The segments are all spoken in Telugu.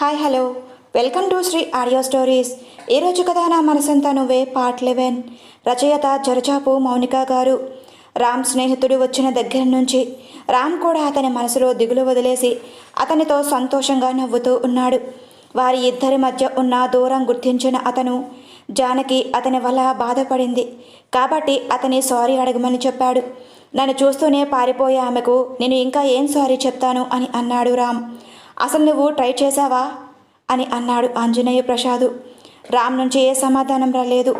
Hi hello. Welcome to Sri audio stories. ఈరోజు కథ నా మనసంతా నువ్వే? Part eleven. రచయిత జరచాపు మౌనిక గారు. రామ్ స్నేహితుడు వచ్చిన దగ్గర నుంచి రామ్ కూడా అతని మనసులో దిగులు వదిలేసి అతనితో సంతోషంగా నవ్వుతూ ఉన్నాడు. వారి ఇద్దరి మధ్య ఉన్న దూరం గుర్తించిన అతను జానకి అతని వల్ల బాధపడింది. కాబట్టి అతని సారీ అడగమని చెప్పాడు. నన్ను చూస్తూనే పారిపోయే ఆమెకు నేను ఇంకా ఏం సారీ చెప్తాను అని అన్నాడు రామ్. అసలు నువ్వు ట్రై చేశావా? అని అన్నాడు ఆంజనేయ ప్రసాదు. రామ్ నుంచి ఏ సమాధానం రాలేదు.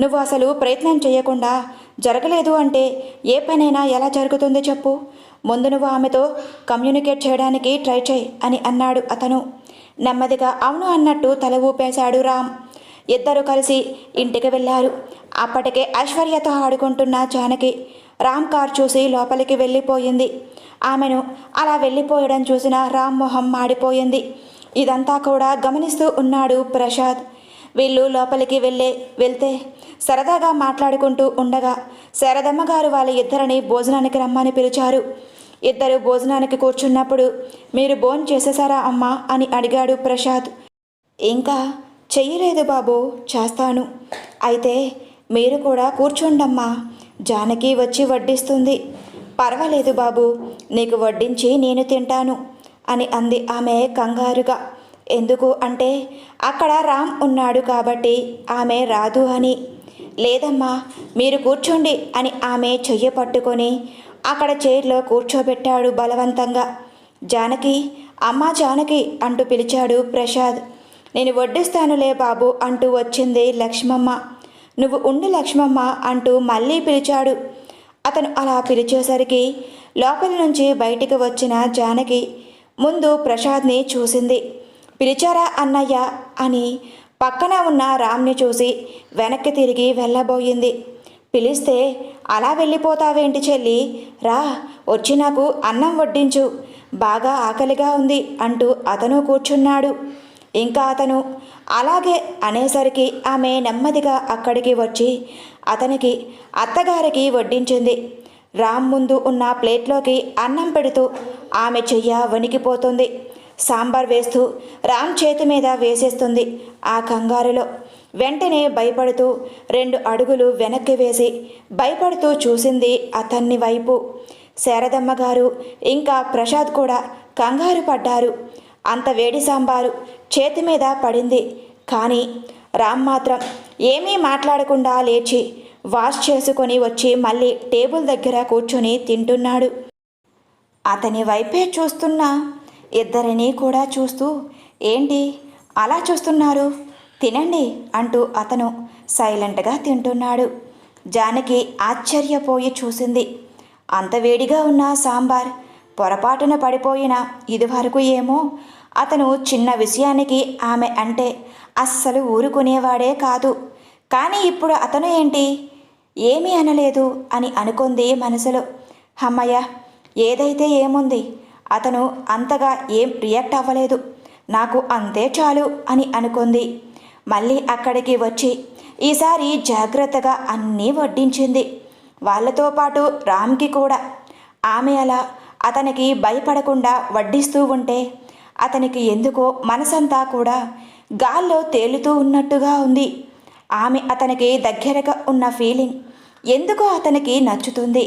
నువ్వు అసలు ప్రయత్నం చేయకుండా జరగలేదు అంటే ఏ పనైనా ఎలా జరుగుతుందో చెప్పు. ముందు నువ్వు ఆమెతో కమ్యూనికేట్ చేయడానికి ట్రై చేయి అని అన్నాడు అతను. నెమ్మదిగా అవును అన్నట్టు తల ఊపేశాడు రామ్. ఇద్దరు కలిసి ఇంటికి వెళ్ళారు. అప్పటికే ఐశ్వర్యతో ఆడుకుంటున్న జానకి. రామ్ కార్ చూసి లోపలికి వెళ్ళిపోయింది. ఆమెను అలా వెళ్ళిపోయడం చూసిన రామ్మోహం మాడిపోయింది. ఇదంతా కూడా గమనిస్తూ ఉన్నాడు ప్రసాద్ వీళ్ళు లోపలికి వెళ్ళే వెళ్తే సరదాగా మాట్లాడుకుంటూ ఉండగా శారదమ్మ గారు వాళ్ళ ఇద్దరిని భోజనానికి రమ్మని పిలిచారు. ఇద్దరు భోజనానికి కూర్చున్నప్పుడు మీరు భోజనం చేసేసారా అమ్మా? అని అడిగాడు ప్రసాద్ ఇంకా చెయ్యలేదు బాబు చేస్తాను. అయితే మీరు కూడా కూర్చోండమ్మా. జానకి వచ్చి వడ్డిస్తుంది. పర్వాలేదు బాబు నీకు వడ్డించి నేను తింటాను అని అంది ఆమె కంగారుగా. ఎందుకు అంటే అక్కడ రామ్ ఉన్నాడు కాబట్టి ఆమె రాదు అని. లేదమ్మా మీరు కూర్చోండి అని ఆమె చెయ్యి పట్టుకొని అక్కడ చైర్లో కూర్చోబెట్టాడు బలవంతంగా. జానకి అమ్మా జానకి అంటూ పిలిచాడు ప్రసాద్. నేను వడ్డిస్తానులే బాబు అంటూ వచ్చింది లక్ష్మమ్మ. నువ్వు ఉండు లక్ష్మమ్మ అంటూ మళ్ళీ పిలిచాడు. అతను అలా పిలిచేసరికి లోపలి నుంచి బయటికి వచ్చిన జానకి ముందు ప్రసాద్ని చూసింది. పిలిచారా అన్నయ్య అని పక్కన ఉన్న రామ్ని చూసి వెనక్కి తిరిగి వెళ్ళబోయింది. పిలిస్తే అలా వెళ్ళిపోతావేంటి చెల్లి? రా వచ్చి నాకు అన్నం వడ్డించు. బాగా ఆకలిగా ఉంది అంటూ అతను కూర్చున్నాడు. ఇంకా అతను అలాగే అనేసరికి ఆమె నెమ్మదిగా అక్కడికి వచ్చి అతనికి అత్తగారికి వడ్డించింది. రామ్ ముందు ఉన్న ప్లేట్లోకి అన్నం పెడుతూ ఆమె చెయ్య వణికిపోతుంది. సాంబార్ వేస్తూ రామ్ చేతి మీద వేసేస్తుంది ఆ కంగారులో. వెంటనే భయపడుతూ రెండు అడుగులు వెనక్కి వేసి భయపడుతూ చూసింది అతన్ని వైపు. శారదమ్మ గారు ఇంకా ప్రసాద్ కూడా కంగారు పడ్డారు. అంత వేడి సాంబారు చేతి మీద పడింది. కానీ రామ్ మాత్రం ఏమీ మాట్లాడకుండా లేచి వాష్ చేసుకొని వచ్చి మళ్ళీ టేబుల్ దగ్గర కూర్చొని తింటున్నాడు. అతని వైపే చూస్తున్న ఇద్దరిని కూడా చూస్తూ ఏంటి? అలా చూస్తున్నారు? తినండి అంటూ అతను సైలెంట్గా తింటున్నాడు. జానకి ఆశ్చర్యపోయి చూసింది. అంత వేడిగా ఉన్న సాంబార్ పొరపాటున పడిపోయిన ఇదివరకు ఏమో? అతను చిన్న విషయానికి ఆమె అంటే అస్సలు ఊరుకునేవాడే కాదు. కానీ ఇప్పుడు అతను ఏంటి? ఏమీ అనలేదు అని అనుకుంది మనసులో. అమ్మయ్య ఏదైతే ఏముంది? అతను అంతగా ఏం రియాక్ట్ అవ్వలేదు. నాకు అంతే చాలు అని అనుకుంది. మళ్ళీ అక్కడికి వచ్చి ఈసారి జాగ్రత్తగా అన్నీ వడ్డించింది. వాళ్ళతో పాటు రామ్కి కూడా. ఆమె అలా అతనికి భయపడకుండా వడ్డిస్తూ ఉంటే అతనికి ఎందుకో మనసంతా కూడా గాల్లో తేలుతూ ఉన్నట్టుగా ఉంది. ఆమె అతనికి దగ్గరగా ఉన్న ఫీలింగ్ ఎందుకో అతనికి నచ్చుతుంది.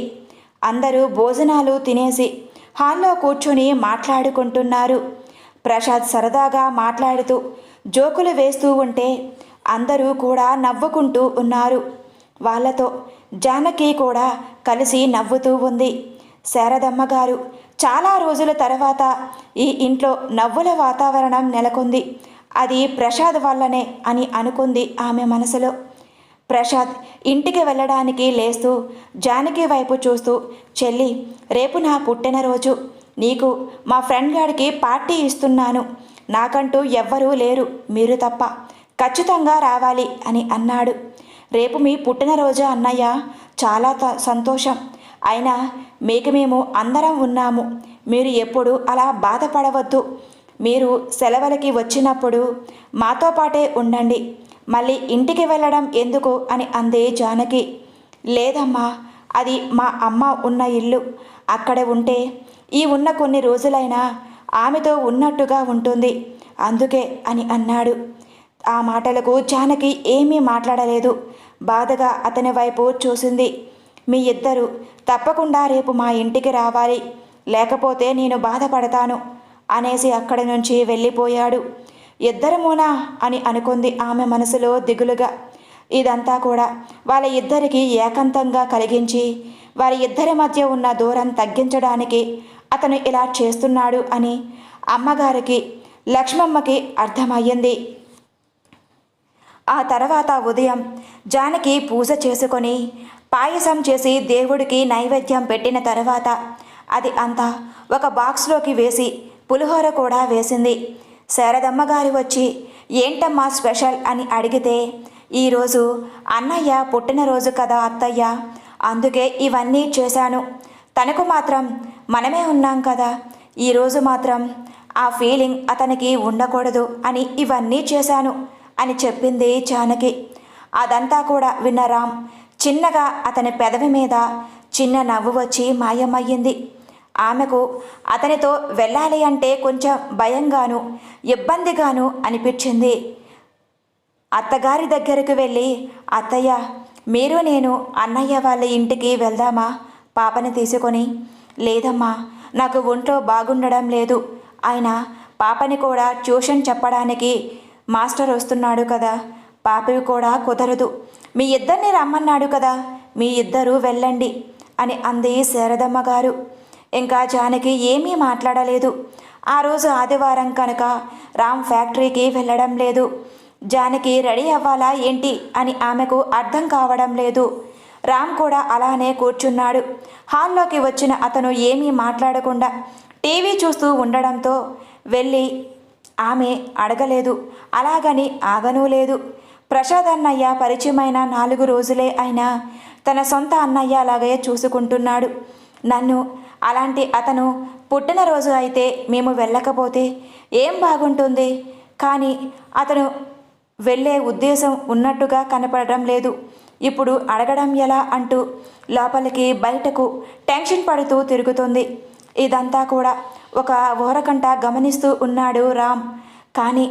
అందరూ భోజనాలు తినేసి హాల్లో కూర్చొని మాట్లాడుకుంటున్నారు. ప్రసాద్ సరదాగా మాట్లాడుతూ జోకులు వేస్తూ ఉంటే అందరూ కూడా నవ్వుకుంటూ ఉన్నారు. వాళ్ళతో జానకి కూడా కలిసి నవ్వుతూ ఉంది. శారదమ్మ గారు చాలా రోజుల తర్వాత ఈ ఇంట్లో నవ్వుల వాతావరణం నెలకొంది. అది ప్రసాద్ వల్లనే అని అనుకుంది ఆమె మనసులో. ప్రసాద్ ఇంటికి వెళ్ళడానికి లేస్తూ జానకి వైపు చూస్తూ చెల్లి రేపు నా పుట్టినరోజు. నీకు మా ఫ్రెండ్ గారికి పార్టీ ఇస్తున్నాను. నాకంటూ ఎవ్వరూ లేరు మీరు తప్ప. ఖచ్చితంగా రావాలి అని అన్నాడు. రేపు మీ పుట్టినరోజు అన్నయ్య చాలా త- సంతోషం. అయినా మీకు మేము అందరం ఉన్నాము. మీరు ఎప్పుడు అలా బాధపడవద్దు. మీరు సెలవులకి వచ్చినప్పుడు మాతో పాటే ఉండండి. మళ్ళీ ఇంటికి వెళ్ళడం ఎందుకు? అని అందే జానకి. లేదమ్మా అది మా అమ్మ ఉన్న ఇల్లు. అక్కడ ఉంటే ఈ ఉన్న కొన్ని రోజులైనా ఆమెతో ఉన్నట్టుగా ఉంటుంది. అందుకే అని అన్నాడు. ఆ మాటలకు జానకి ఏమీ మాట్లాడలేదు. బాధగా అతని వైపు చూసింది. మీ ఇద్దరు తప్పకుండా రేపు మా ఇంటికి రావాలి. లేకపోతే నేను బాధపడతాను. అనేసి అక్కడి నుంచి వెళ్ళిపోయాడు. ఇద్దరమూనా? అని అనుకుంది ఆమె మనసులో దిగులుగా. ఇదంతా కూడా వాళ్ళ ఇద్దరికి ఏకాంతంగా కలిగించి వారి ఇద్దరి మధ్య ఉన్న దూరం తగ్గించడానికి అతను ఇలా చేస్తున్నాడు అని అమ్మగారికి లక్ష్మమ్మకి అర్థమయ్యింది. ఆ తర్వాత ఉదయం జానకి పూజ చేసుకొని పాయసం చేసి దేవుడికి నైవేద్యం పెట్టిన తర్వాత అది అంతా ఒక బాక్స్లోకి వేసి పులిహోర కూడా వేసింది. శారదమ్మ గారు వచ్చి ఏంటమ్మా స్పెషల్? అని అడిగితే ఈరోజు అన్నయ్య పుట్టినరోజు కదా అత్తయ్య అందుకే ఇవన్నీ చేశాను. తనకు మాత్రం మనమే ఉన్నాం కదా. ఈరోజు మాత్రం ఆ ఫీలింగ్ అతనికి ఉండకూడదు అని ఇవన్నీ చేశాను అని చెప్పింది జానకి అదంతా కూడా విన్న రామ్ చిన్నగా అతని పెదవి మీద చిన్న నవ్వు వచ్చి మాయమయ్యింది. ఆమెకు అతనితో వెళ్ళాలి అంటే కొంచెం భయంగాను ఇబ్బందిగాను అనిపించింది. అత్తగారి దగ్గరకు వెళ్ళి అత్తయ్య మీరు నేను అన్నయ్య వాళ్ళ ఇంటికి వెళ్దామా? పాపని తీసుకొని. లేదమ్మా నాకు ఒంట్లో బాగుండడం లేదు. ఆయన పాపని కూడా ట్యూషన్ చెప్పడానికి మాస్టర్ వస్తున్నాడు కదా పాపవి కూడా కుదరదు. మీ ఇద్దరిని రమ్మన్నాడు కదా మీ ఇద్దరూ వెళ్ళండి అని అంది శారదమ్మ గారు. ఇంకా జానకి ఏమీ మాట్లాడలేదు. ఆ రోజు ఆదివారం కనుక రామ్ ఫ్యాక్టరీకి వెళ్ళడం లేదు. జానకి రెడీ అవ్వాలా ఏంటి అని ఆమెకు అర్థం కావడం లేదు. రామ్ కూడా అలానే కూర్చున్నాడు. హాల్లోకి వచ్చిన అతను ఏమీ మాట్లాడకుండా టీవీ చూస్తూ ఉండడంతో వెళ్ళి ఆమె అడగలేదు. అలాగని ఆగనూ లేదు. ప్రసాద్ అన్నయ్య పరిచయమైన నాలుగు రోజులే అయినా తన సొంత అన్నయ్య అలాగే చూసుకుంటున్నాడు. నన్ను అలాంటి అతను పుట్టినరోజు అయితే మేము వెళ్ళకపోతే ఏం బాగుంటుంది? కానీ అతను వెళ్ళే ఉద్దేశం ఉన్నట్టుగా కనపడడం లేదు. ఇప్పుడు అడగడం ఎలా అంటూ లోపలికి బయటకు టెన్షన్ పడుతూ తిరుగుతుంది. ఇదంతా కూడా ఒక ఓరకంట గమనిస్తూ ఉన్నాడు రామ్. కానీ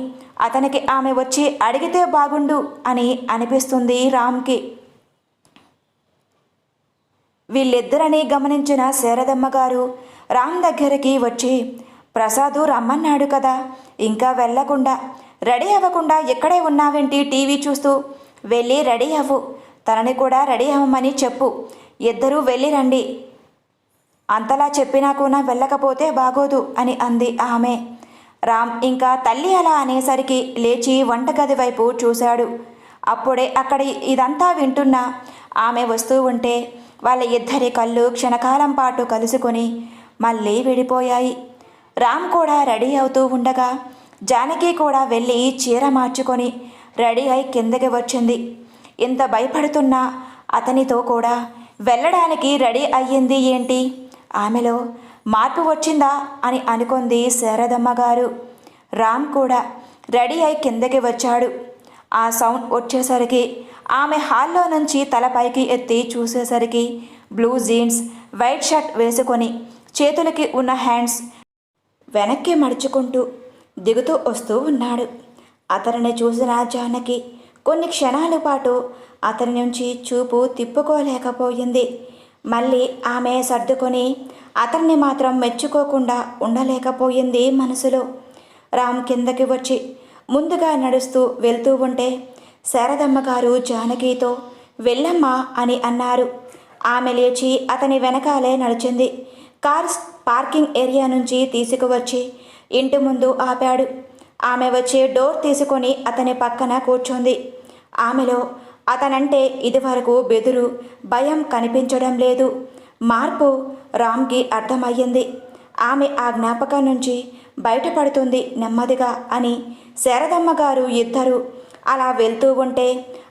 అతనికి ఆమె వచ్చి అడిగితే బాగుండు అని అనిపిస్తుంది రామ్కి. వీళ్ళిద్దరని గమనించిన శారదమ్మ గారు రామ్ దగ్గరికి వచ్చి ప్రసాదు రమ్మన్నాడు కదా ఇంకా వెళ్ళకుండా రెడీ అవ్వకుండా ఇక్కడే ఉన్నావేంటి టీవీ చూస్తూ? వెళ్ళి రెడీ అవ్వు తనని కూడా రెడీ అవ్వమని చెప్పు ఇద్దరూ వెళ్ళి రండి. అంతలా చెప్పినా కూడా వెళ్ళకపోతే బాగోదు అని అంది ఆమె. రామ్ ఇంకా తల్లి అలా అనేసరికి లేచి వంటగది వైపు చూశాడు. అప్పుడే అక్కడ ఇదంతా వింటున్నా ఆమె వస్తూ ఉంటే వాళ్ళ ఇద్దరి కళ్ళు క్షణకాలం పాటు కలుసుకొని మళ్ళీ విడిపోయాయి. రామ్ కూడా రెడీ అవుతూ ఉండగా జానకి కూడా వెళ్ళి చీర మార్చుకొని రెడీ అయి కిందకి వచ్చింది. ఇంత భయపడుతున్నా అతనితో కూడా వెళ్ళడానికి రెడీ అయ్యింది ఏంటి? ఆమెలో మార్పు వచ్చిందా అని అనుకుంది శారదమ్మ గారు. రామ్ కూడా రెడీ అయి కిందకి వచ్చాడు. ఆ సౌండ్ వచ్చేసరికి ఆమె హాల్లో నుంచి తల పైకి ఎత్తి చూసేసరికి బ్లూ జీన్స్ వైట్ షర్ట్ వేసుకొని చేతులకి ఉన్న హ్యాండ్స్ వెనక్కి మడుచుకుంటూ దిగుతూ వస్తూ ఉన్నాడు. అతనిని చూసిన జానకి కొన్ని క్షణాల పాటు అతని నుంచి చూపు తిప్పుకోలేకపోయింది. మళ్ళీ ఆమె సర్దుకొని అతన్ని మాత్రం మెచ్చుకోకుండా ఉండలేకపోయింది మనసులో. రామ్ కిందకి వచ్చి ముందుగా నడుస్తూ వెళ్తూ ఉంటే శారదమ్మ గారు జానకితో వెళ్ళమ్మా అని అన్నారు. ఆమె లేచి అతని వెనకాలే నడిచింది. కార్ పార్కింగ్ ఏరియా నుంచి తీసుకువచ్చి ఇంటి ముందు ఆపాడు. ఆమె వచ్చి డోర్ తీసుకొని అతని పక్కన కూర్చుంది. ఆమెలో అతనంటే ఇదివరకు బెదురు భయం కనిపించడం లేదు. మార్పు రామ్కి అర్థమయ్యింది. ఆమె ఆ జ్ఞాపకం నుంచి బయటపడుతుంది నెమ్మదిగా అని శారదమ్మ గారు ఇద్దరు. అలా వెళ్తూ ఉంటే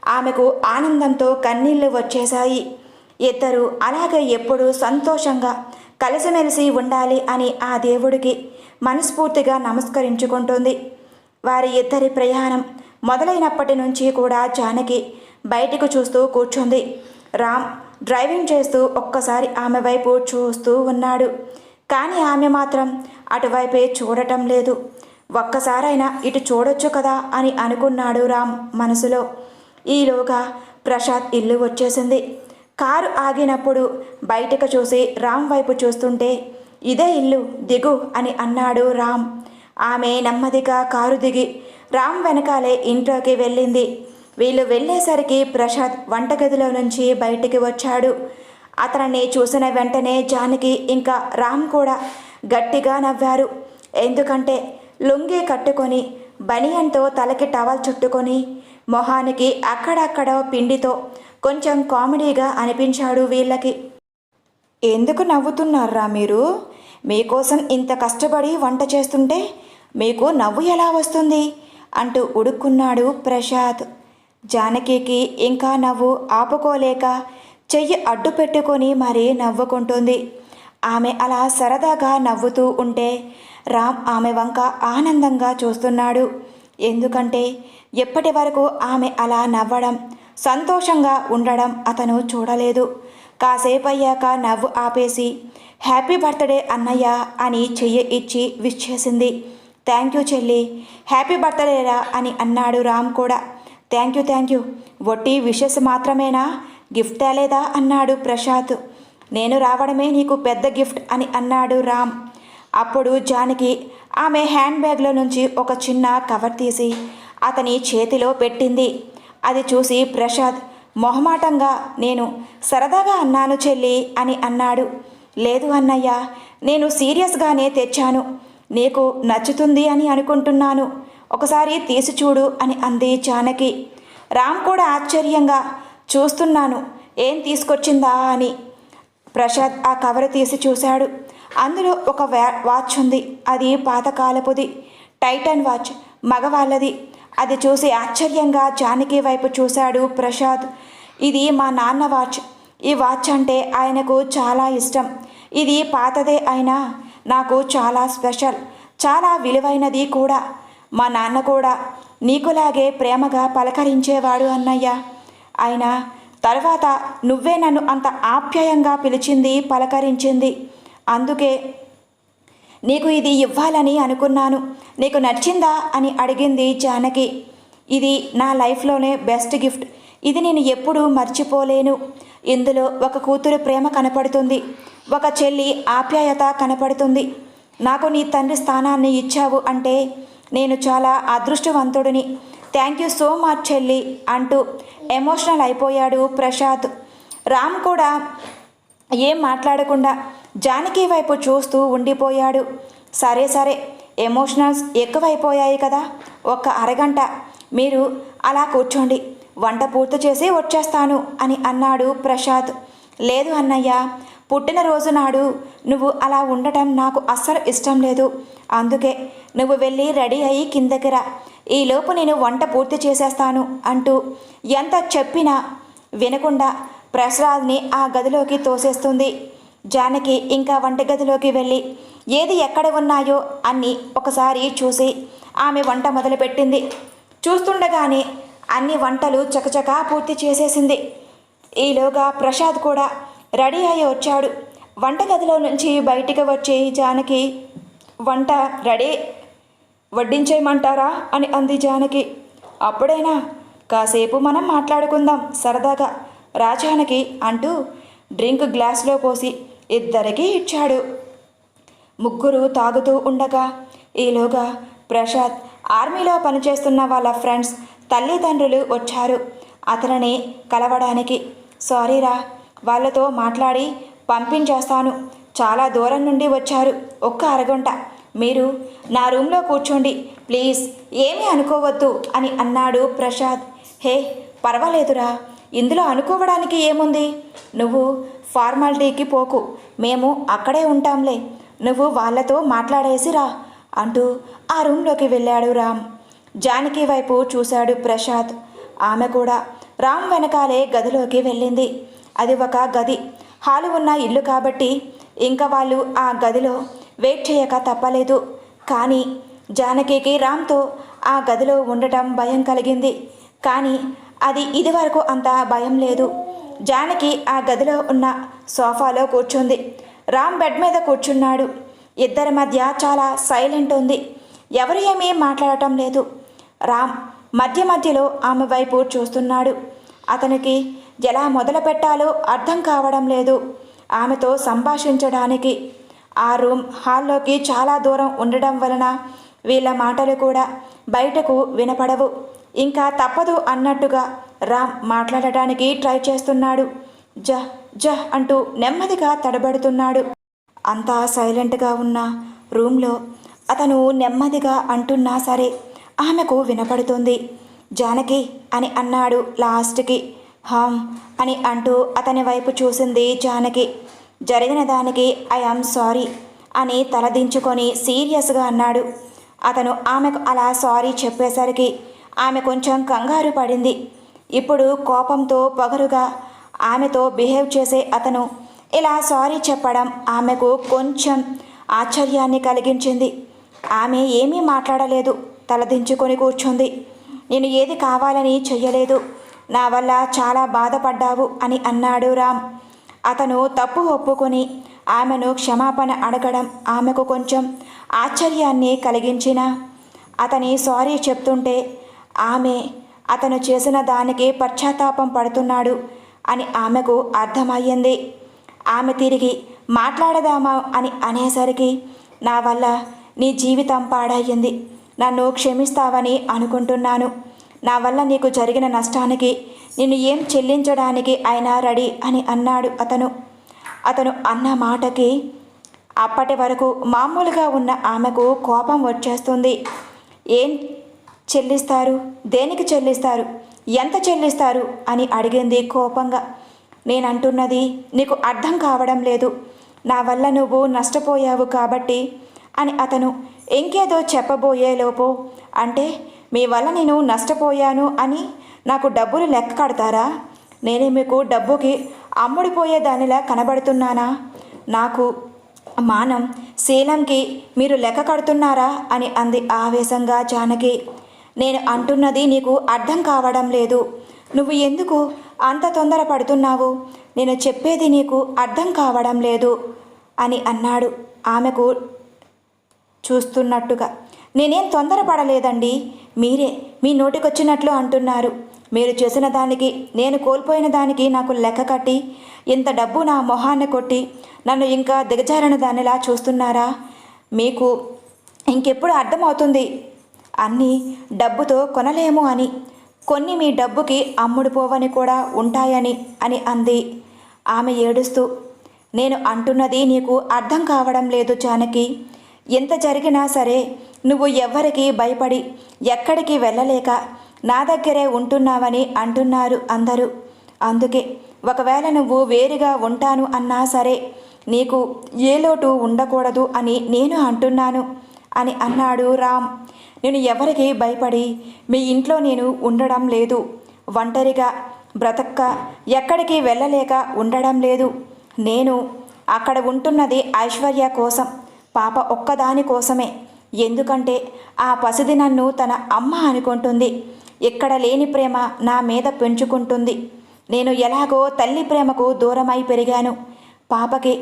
ఆమెకు ఆనందంతో కన్నీళ్ళు వచ్చేశాయి. ఇద్దరు అలాగే ఎప్పుడూ సంతోషంగా కలిసిమెలిసి ఉండాలి అని ఆ దేవుడికి మనస్ఫూర్తిగా నమస్కరించుకుంటుంది. వారి ఇద్దరి ప్రయాణం మొదలైనప్పటి నుంచి కూడా జానకి బయటకు చూస్తూ కూర్చుంది. రామ్ డ్రైవింగ్ చేస్తూ ఒక్కసారి ఆమె వైపు చూస్తూ ఉన్నాడు. కానీ ఆమె మాత్రం అటువైపే చూడటం లేదు. ఒక్కసారైనా ఇటు చూడొచ్చు కదా అని అనుకున్నాడు రామ్ మనసులో. ఈలోగా ప్రసాద్ ఇల్లు వచ్చేసింది. కారు ఆగినప్పుడు బయటకు చూసి రామ్ వైపు చూస్తుంటే ఇదే ఇల్లు దిగు అని అన్నాడు రామ్. ఆమె నెమ్మదిగా కారు దిగి రామ్ వెనకాలే ఇంట్లోకి వెళ్ళింది. వీళ్ళు వెళ్ళేసరికి ప్రసాద్ వంటగదిలో నుంచి బయటికి వచ్చాడు. అతనిని చూసిన వెంటనే జానకి ఇంకా రామ్ కూడా గట్టిగా నవ్వారు. ఎందుకంటే లుంగి కట్టుకొని బనియన్తో తలకి టవల్ చుట్టుకొని మొహానికి అక్కడక్కడ పిండితో కొంచెం కామెడీగా అనిపించాడు వీళ్ళకి. ఎందుకు నవ్వుతున్నారా మీరు? మీకోసం ఇంత కష్టపడి వంట చేస్తుంటే మీకు నవ్వు ఎలా వస్తుంది? అంటూ ఉడుక్కున్నాడు ప్రసాద్. జానకికి ఇంకా నవ్వు ఆపుకోలేక చెయ్యి అడ్డు పెట్టుకొని మరీ నవ్వుకుంటుంది. ఆమె అలా సరదాగా నవ్వుతూ ఉంటే రామ్ ఆమె వంక ఆనందంగా చూస్తున్నాడు. ఎందుకంటే ఎప్పటి వరకు ఆమె అలా నవ్వడం సంతోషంగా ఉండడం అతను చూడలేదు. కాసేపు అయ్యాక నవ్వు ఆపేసి హ్యాపీ బర్త్డే అన్నయ్య అని చెయ్యి ఇచ్చి విష్ చేసింది. థ్యాంక్ యూ చెల్లి హ్యాపీ బర్త్డేరా అని అన్నాడు రామ్ కూడా. Thank you thank you. వట్టి విషెస్ మాత్రమేనా? గిఫ్ట్ తేలేదా? అన్నాడు ప్రశాంత్. నేను రావడమే నీకు పెద్ద గిఫ్ట్ అని అన్నాడు రామ్. అప్పుడు జానకి ఆమె హ్యాండ్ బ్యాగ్లో నుంచి ఒక చిన్న కవర్ తీసి అతని చేతిలో పెట్టింది. అది చూసి ప్రసాద్ మొహమాటంగా నేను సరదాగా అన్నాను చెల్లి అని అన్నాడు. లేదు అన్నయ్య నేను సీరియస్గానే తెచ్చాను. నీకు నచ్చుతుంది అని అనుకుంటున్నాను. ఒకసారి తీసి చూడు అని అంది జానకి. రామ్ కూడా ఆశ్చర్యంగా చూస్తున్నాను ఏం తీసుకొచ్చిందా అని ప్రసాద్ ఆ కవర్ తీసి చూశాడు. అందులో ఒక వాచ్ ఉంది. అది పాతకాలపుది. Titan watch మగవాళ్ళది. అది చూసి ఆశ్చర్యంగా జానకి వైపు చూశాడు ప్రసాద్. ఇది మా నాన్న వాచ్ ఈ వాచ్ అంటే ఆయనకు చాలా ఇష్టం. ఇది పాతదే అయినా నాకు చాలా స్పెషల్ చాలా విలువైనది కూడా. మా నాన్న కూడా. నీకులాగే ప్రేమగా పలకరించేవాడు అన్నయ్య. అయినా తర్వాత నువ్వే నన్ను అంత ఆప్యాయంగా పిలిచింది పలకరించింది. అందుకే నీకు ఇది ఇవ్వాలని అనుకున్నాను. నీకు నచ్చిందా అని అడిగింది జానకి. ఇది నా లైఫ్లోనే బెస్ట్ గిఫ్ట్. ఇది నేను ఎప్పుడూ మర్చిపోలేను. ఇందులో ఒక కూతురు ప్రేమ కనపడుతుంది. ఒక చెల్లి ఆప్యాయత కనపడుతుంది. నాకు నీ తండ్రి స్థానాన్ని ఇచ్చావు అంటే నేను చాలా అదృష్టవంతుడిని. థ్యాంక్ యూ సో మచ్ చెల్లి అంటూ ఎమోషనల్ అయిపోయాడు ప్రసాద్ రామ్ కూడా ఏం మాట్లాడకుండా జానకి వైపు చూస్తూ ఉండిపోయాడు. సరే సరే ఎమోషనల్స్ ఎక్కువైపోయాయి కదా. ఒక్క అరగంట. మీరు అలా కూర్చోండి. వంట పూర్తి చేసి వచ్చేస్తాను అని అన్నాడు ప్రసాద్. లేదు అన్నయ్య పుట్టినరోజు నాడు నువ్వు అలా ఉండటం నాకు అస్సలు ఇష్టం లేదు. అందుకే నువ్వు వెళ్ళి రెడీ అయ్యి కిందకి రా. ఈలోపు నేను వంట పూర్తి చేసేస్తాను అంటూ ఎంత చెప్పినా వినకుండా ప్రసాద్ని ఆ గదిలోకి తోసేస్తుంది. జానకి ఇంకా వంటగదిలోకి వెళ్ళి ఏది ఎక్కడ ఉన్నాయో అన్ని ఒకసారి చూసి ఆమె వంట మొదలుపెట్టింది. చూస్తుండగానే అన్ని వంటలు చకచకా పూర్తి చేసేసింది. ఈలోగా ప్రసాద్ కూడా రెడీ అయి వచ్చాడు. వంటగదిలో నుంచి బయటికి వచ్చి జానకి వంట రెడీ? వడ్డించేయమంటారా? అని అంది జానకి. అప్పుడైనా? కాసేపు మనం మాట్లాడుకుందాం సరదాగా రాజానకి అంటూ డ్రింక్ గ్లాస్లో పోసి ఇద్దరికీ ఇచ్చాడు. ముగ్గురు తాగుతూ ఉండగా ఈలోగా ప్రసాద్ ఆర్మీలో పనిచేస్తున్న వాళ్ళ ఫ్రెండ్స్ తల్లిదండ్రులు వచ్చారు. అతనిని కలవడానికి సారీరా వాళ్ళతో మాట్లాడి పంపించేస్తాను. చాలా దూరం నుండి వచ్చారు. ఒక్క అరగంట. మీరు నా రూమ్లో కూర్చోండి. ప్లీజ్ ఏమీ అనుకోవద్దు అని అన్నాడు ప్రసాద్ హే పర్వాలేదురా. ఇందులో అనుకోవడానికి ఏముంది? నువ్వు ఫార్మాలిటీకి పోకు. మేము అక్కడే ఉంటాంలే. నువ్వు వాళ్ళతో మాట్లాడేసిరా అంటూ ఆ రూమ్లోకి వెళ్ళాడు రామ్. జానకి వైపు చూశాడు ప్రసాద్ ఆమె కూడా రామ్ వెనకాలే గదిలోకి వెళ్ళింది. అది ఒక గది. హాలు ఉన్న ఇల్లు కాబట్టి ఇంకా వాళ్ళు ఆ గదిలో వెయిట్ చేయక తప్పలేదు. కానీ జానకికి రామ్తో ఆ గదిలో ఉండటం భయం కలిగింది. కానీ అది ఇదివరకు అంత భయం లేదు. జానకి ఆ గదిలో ఉన్న సోఫాలో కూర్చుంది. రామ్ బెడ్ మీద కూర్చున్నాడు. ఇద్దరి మధ్య చాలా సైలెంట్ ఉంది. ఎవరు ఏమీ మాట్లాడటం లేదు. రామ్ మధ్య మధ్యలో ఆమె వైపు చూస్తున్నాడు. అతనికి ఎలా మొదలు పెట్టాలో అర్థం కావడం లేదు. ఆమెతో సంభాషించడానికి ఆ రూమ్ హాల్లోకి చాలా దూరం ఉండడం వలన వీళ్ళ మాటలు కూడా బయటకు వినపడవు. ఇంకా తప్పదు అన్నట్టుగా రామ్ మాట్లాడటానికి ట్రై చేస్తున్నాడు. జ జ అంటూ నెమ్మదిగా తడబడుతున్నాడు. అంతా సైలెంట్గా ఉన్న రూమ్లో అతను నెమ్మదిగా అంటున్నా సరే ఆమెకు వినపడుతుంది. జానకి అని అన్నాడు లాస్ట్కి. హామ్ అని అంటూ అతని వైపు చూసింది జానకి. జరిగిన దానికి ఐ సారీ అని తలదించుకొని సీరియస్గా అన్నాడు. అతను ఆమెకు అలా సారీ చెప్పేసరికి ఆమె కొంచెం కంగారు పడింది. ఇప్పుడు కోపంతో పొగరుగా ఆమెతో బిహేవ్ చేసే అతను ఇలా సారీ చెప్పడం ఆమెకు కొంచెం ఆశ్చర్యాన్ని కలిగించింది. ఆమె ఏమీ మాట్లాడలేదు. తలదించుకొని కూర్చుంది. నేను ఏది కావాలని చెయ్యలేదు. నా వల్ల చాలా బాధపడ్డావు అని అన్నాడు రామ్. అతను తప్పు ఒప్పుకొని ఆమెను క్షమాపణ అడగడం ఆమెకు కొంచెం ఆశ్చర్యాన్ని కలిగించిన అతని సారీ చెప్తుంటే ఆమె అతను చేసిన దానికి పశ్చాత్తాపం పడుతున్నాడు అని ఆమెకు అర్థమయ్యింది. ఆమె తిరిగి మాట్లాడదామా అని అనేసరికి నా వల్ల నీ జీవితం పాడయ్యింది. నన్ను క్షమిస్తావని అనుకుంటున్నాను. నా వల్ల నీకు జరిగిన నష్టానికి నిన్ను ఏం చెల్లించడానికి అయినా రెడీ అని అన్నాడు అతను. అతను అన్న మాటకి అప్పటి వరకు మామూలుగా ఉన్న ఆమెకు కోపం వచ్చేస్తుంది. ఏం చెల్లిస్తారు? దేనికి చెల్లిస్తారు? ఎంత చెల్లిస్తారు? అని అడిగింది కోపంగా. నేనంటున్నది నీకు అర్థం కావడం లేదు. నా వల్ల నువ్వు నష్టపోయావు కాబట్టి అని అతను ఇంకేదో చెప్పబోయేలోపు అంటే మీ వల్ల నేను నష్టపోయాను అని నాకు డబ్బులు లెక్క కడతారా? నేనే మీకు డబ్బుకి అమ్ముడిపోయేదానిలా కనబడుతున్నానా? నాకు మానం శీలంకి మీరు లెక్క కడుతున్నారా? అని అంది ఆవేశంగా జానకి. నేను అంటున్నది నీకు అర్థం కావడం లేదు. నువ్వు ఎందుకు అంత తొందర పడుతున్నావు నేను చెప్పేది నీకు అర్థం కావడం లేదు అని అన్నాడు. ఆమెకు చూస్తున్నట్టుగా నేనేం తొందరపడలేదండి. మీరే మీ నోటికొచ్చినట్లు అంటున్నారు. మీరు చేసిన దానికి నేను కోల్పోయిన దానికి నాకు లెక్క కట్టి ఇంత డబ్బు నా మొహాన్ని కొట్టి నన్ను ఇంకా దిగజారిన దానిలా చూస్తున్నారా? మీకు ఇంకెప్పుడు అర్థమవుతుంది? అన్నీ డబ్బుతో కొనలేము అని. కొన్ని మీ డబ్బుకి అమ్ముడుపోవని కూడా ఉంటాయని అని అంది. ఆమె ఏడుస్తూ నేను అంటున్నది నీకు అర్థం కావడం లేదు జానకి. ఎంత జరిగినా సరే నువ్వు ఎవ్వరికి భయపడి ఎక్కడికి వెళ్ళలేక నా దగ్గరే ఉంటున్నావని అంటున్నారు అందరూ. అందుకే ఒకవేళ నువ్వు వేరుగా ఉంటాను అన్నా సరే నీకు ఏ లోటు ఉండకూడదు అని నేను అంటున్నాను అని అన్నాడు రామ్. నేను ఎవరికి భయపడి మీ ఇంట్లో నేను ఉండడం లేదు. ఒంటరిగా బ్రతక్క ఎక్కడికి వెళ్ళలేక ఉండడం లేదు. నేను అక్కడ ఉంటున్నది ఐశ్వర్య కోసం పాప ఒక్కదాని కోసమే. ఎందుకంటే ఆ పసిది నన్ను తన అమ్మ అనుకుంటుంది. ఇక్కడ లేని ప్రేమ నా మీద పెంచుకుంటుంది. నేను ఎలాగో తల్లి ప్రేమకు దూరమై పెరిగాను. పాపకి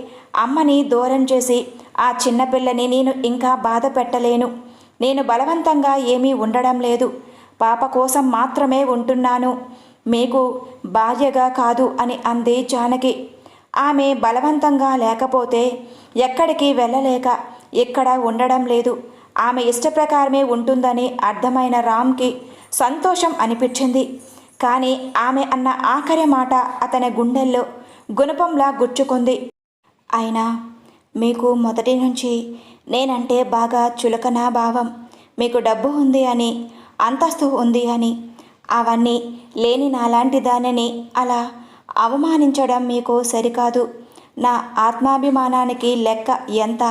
అమ్మని దూరం చేసి ఆ చిన్నపిల్లని నేను ఇంకా బాధ పెట్టలేను. నేను బలవంతంగా ఏమీ ఉండడం లేదు. పాప కోసం మాత్రమే ఉంటున్నాను. మీకు భార్యగా కాదు అని అంది జానకి. ఆమె బలవంతంగా లేకపోతే ఎక్కడికి వెళ్ళలేక ఇక్కడ ఉండడం లేదు. ఆమె ఇష్టప్రకారమే ఉంటుందని అర్థమైన రామ్కి సంతోషం అనిపించింది. కానీ ఆమె అన్న ఆఖరి మాట అతని గుండెల్లో గుణపంలా గుచ్చుకుంది. అయినా మీకు మొదటి నుంచి నేనంటే బాగా చులకన భావం. మీకు డబ్బు ఉంది అని అంతస్తు ఉంది అని అవన్నీ లేని నాలాంటి దానిని అలా అవమానించడం మీకు సరికాదు. నా ఆత్మాభిమానానికి లెక్క ఎంత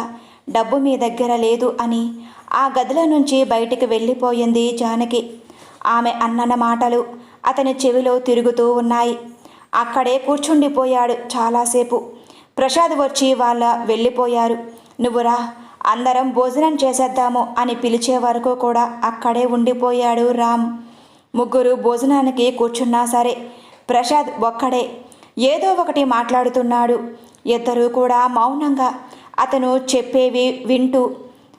డబ్బు మీ దగ్గర లేదు అని ఆ గదిలో నుంచి బయటికి వెళ్ళిపోయింది జానకి. ఆమె అన్నన మాటలు అతని చెవిలో తిరుగుతూ ఉన్నాయి. అక్కడే కూర్చుండిపోయాడు చాలాసేపు. ప్రసాద్ వచ్చి వాళ్ళ వెళ్ళిపోయారు. నువ్వురా అందరం భోజనం చేసేద్దాము అని పిలిచే వరకు కూడా అక్కడే ఉండిపోయాడు రామ్. ముగ్గురు భోజనానికి కూర్చున్నా సరే ప్రసాద్ ఒక్కడే ఏదో ఒకటి మాట్లాడుతున్నాడు. ఇద్దరూ కూడా మౌనంగా అతను చెప్పేవి వింటూ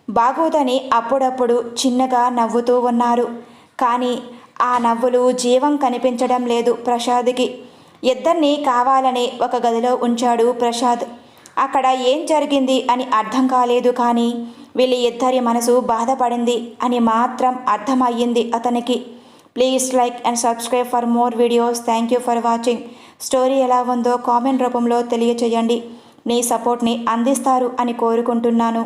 బాగోదని అప్పుడప్పుడు చిన్నగా నవ్వుతూ ఉన్నారు. కానీ ఆ నవ్వులు జీవం కనిపించడం లేదు ప్రసాద్కి. ఇద్దరిని కావాలని ఒక గదిలో ఉంచాడు ప్రసాద్. అక్కడ ఏం జరిగింది అని అర్థం కాలేదు కానీ వీళ్ళ ఇద్దరి మనసు బాధపడింది అని మాత్రం అర్థమయ్యింది అతనికి. Please like and subscribe for more videos thank you for watching story ఎలా ఉందో కామెంట్ రూపంలో తెలియచేయండి. మీ సపోర్ట్ని అందిస్తారు అని కోరుకుంటున్నాను.